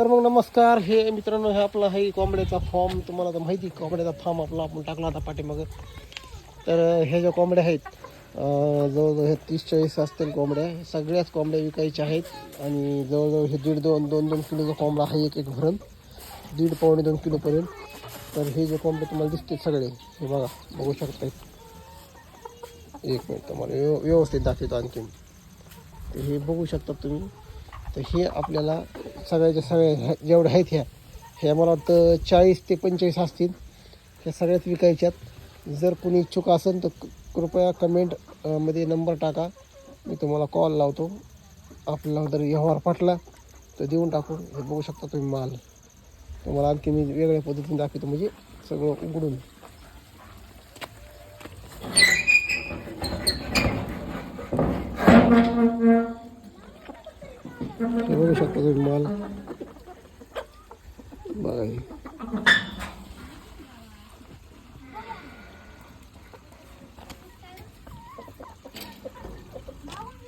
तर मग नमस्कार हे मित्रांनो हे आपला हे कोंबड्याचा फॉर्म तुम्हाला तर माहिती आहे, कोंबड्याचा फॉर्म आपला आपण टाकला होता पाठीमागं. तर हे ज्या कोंबड्या आहेत जवळजवळ हे तीस चाळीस असतील कोंबड्या. सगळ्याच कोंबड्या विकायच्या आहेत. आणि जवळजवळ हे दीड दोन दोन दोन किलोचा कोंबडा आहे एक एक भरून दीड पावणे दोन किलोपर्यंत तर हे जे कोंबडे तुम्हाला दिसते सगळे हे बघा बघू शकता एक मिनिट तुम्हाला व्यव- व्यवस्थित दाखवतो आणखीन. तर हे बघू शकता तुम्ही. तर हे आपल्याला सगळ्याच्या सगळ्या ह्या- जेवढ्या आहेत ह्या ह्या मला वाटतं चाळीस ते पंचेचाळीस असतील. ह्या सगळ्याच विकायच्यात जर कुणी इच्छुक असेल तर कृपया कमेंटमध्ये नंबर टाका. मी तुम्हाला कॉल लावतो. आपल्याला जर व्यवहार पटला तर देऊन टाकू. हे बघू शकता तुम्ही माल. तुम्हाला आणखी मी वेगळ्या पद्धतीने दाखवतो. म्हणजे सगळं उघडून. हे बघू शकता तुम्ही माल. बघा हे.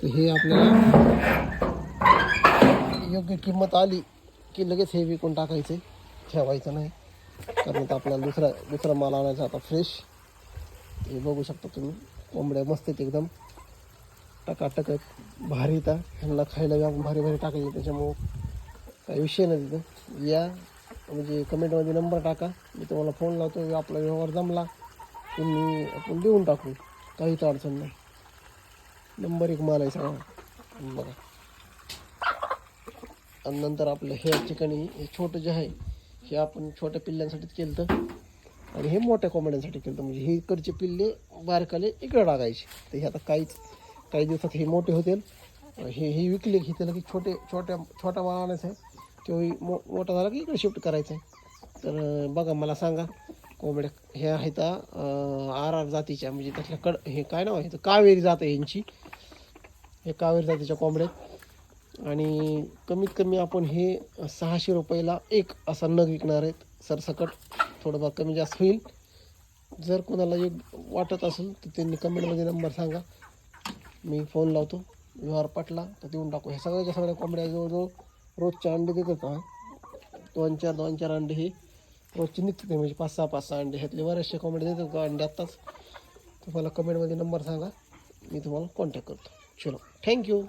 हे आपल्याला योग्य किंमत आली की लगेच हे विकून टाकायचे. ठेवायचं नाही. कारण तर आपल्याला दुसरा दुसरा माल आणायचा आता फ्रेश हे बघू शकता तुम्ही. कोंबड्या मस्त आहेत एकदम. टकाटक आहेत भारी येतात ह्यांना खायला व्याप आपण भारी भारी टाकायचे. त्याच्यामुळं काही विषय नाही तिथं. या म्हणजे कमेंटमध्ये नंबर टाका. मी तुम्हाला फोन लावतो. आपला व्यवहार जमला. तुम्ही आपण देऊन टाकू. काहीच अडचण नाही. नंबर एक माल आहे सगळा बघा. आणि नंतर आपलं हे ठिकाणी हे छोटं जे आहे हे आपण छोट्या पिल्ल्यांसाठीच केलं तर आणि हे मोठ्या कोंबड्यांसाठी केलं तर म्हणजे हे इकडचे पिल्ले बारकाले इकडे टाकायचे. तर हे आता काहीच काही दिवसात हे मोठे होतील. हे हे विकले की त्याला की छोटे छोट्या छोटा माल आणायचा आहे. तो मो मोठा झाला की इकडे शिफ्ट करायचा आहे. तर बघा मला सांगा कोंबड्या हे आहेत आर आर जातीच्या म्हणजे त्यातल्या कड हे काय नाव आहे? तर कावेरी जात आहे यांची. हे कावेरी जातीच्या कोंबड्या आणि कमीत कमी आपण हे सहाशे रुपयाला एक असा नग विकणार आहेत. सरसकट थोडंफार कमी जास्त होईल. जर कोणाला एक वाटत असेल तर त्यांनी कमेंटमध्ये नंबर सांगा. मी फोन लावतो. व्यवहार पटला तर देऊन टाकू. ह्या सगळ्याच्या सगळ्या कोंबड्या जवळजवळ रोजच्या अंडे देतात का दोन चार दोन चार अंडे हे रोजचे निघतात ते म्हणजे पाच सहा पाच सहा अंडे. ह्यातले बरेचसे कोंबडे देतात का अंडे आत्ताच. तुम्हाला कमेंटमध्ये नंबर सांगा. मी तुम्हाला कॉन्टॅक्ट करतो. चलो. थँक्यू